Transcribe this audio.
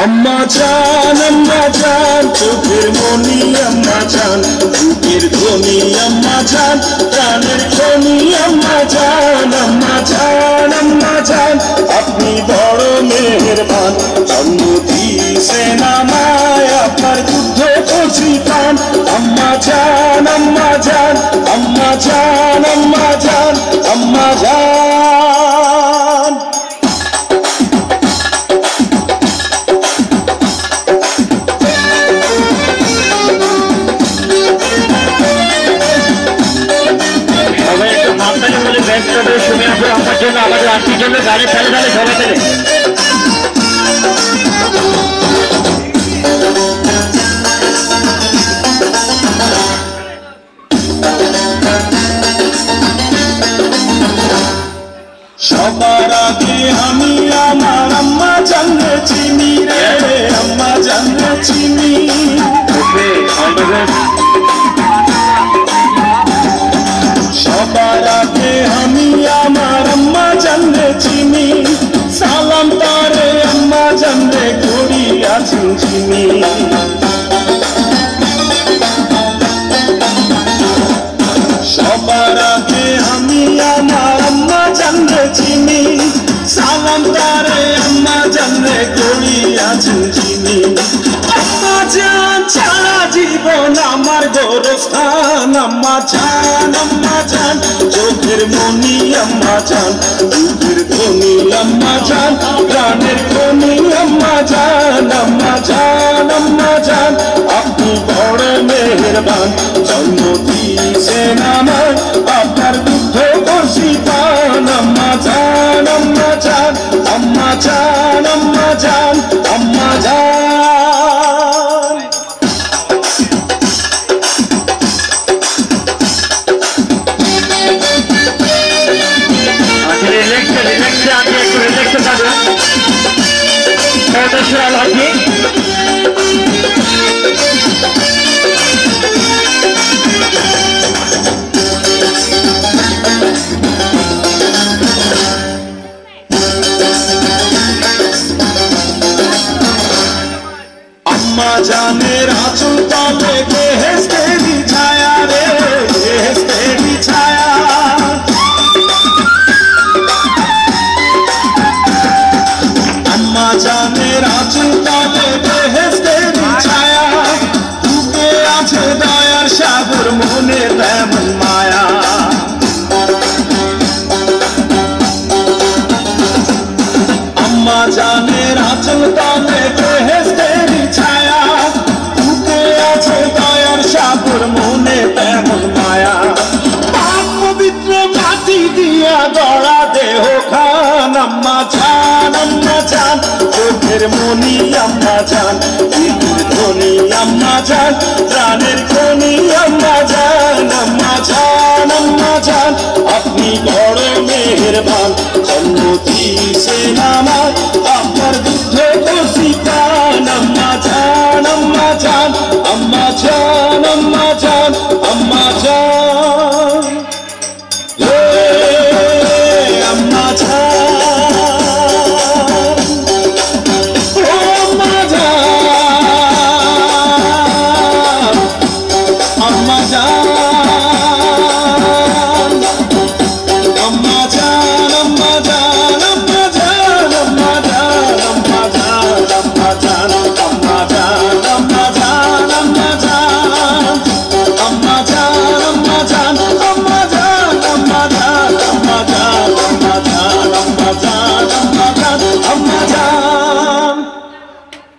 আম্মা জান আম্মা জান চোখের মনি আম্মা জান বুকের ধ্বনি আম্মা জান প্রাণের ধ্বনি আম্মা জান আম্মা জান আম্মা জান আপনি বড় মেহেরবান জন্ম দিয়েছেন আমায় আপনার যুদ্ধ করছি প্রাণ আম্মা জান আম্মা জান আম্মা জান আম্মা জান আম্মা জান মাপদানি বলে ব্যাগটা আমার জন্য আমাদের আর্থিক জন্য গাড়ি ফেলে ফেলে সবাই ফেলে সবার আগে আমি আমার আম্মা জানলে চিনি রে আম্মা জানলে চিনি চিনি সবার আগে আমি আমার আম্মা জানলে চিনি। সালাম তারে আম্মা জানলে করি আছেন চিনি। আম্মা জান ছাড়া জীবন আমার গোরস্থান। আম্মা জান, চোখের মনি আম্মা জান। ধ্বনি আম্মা জান প্রাণের ধ্বনি আম্মা জান আম্মা জান আম্মা জান আপনি বড় মেহেরবান আম্মা জানের আঁচল তলে বেহেস্তেরি ছায়া রে বেহেস্তেরি ছায়া আম্মা জানের আঁচল তলে বেহেস্তেরি ছায়া বুকে আছে দয়ার সাগর মনে তেমন মায়া আম্মা জানের আঁচল তলে প্রাণের মনি আম্মা যান দিদির ধনি আম্মা যান প্রাণের খনি আম্মা যান আম্মা যান আম্মা যান আপনি বড় মেহেরবান জন্ম দিয়েছেন আমার আপনার দুঃখ খুশি পান আম্মা যান আম্মা যান আম্মা যান আম্মা যান আম্মা যান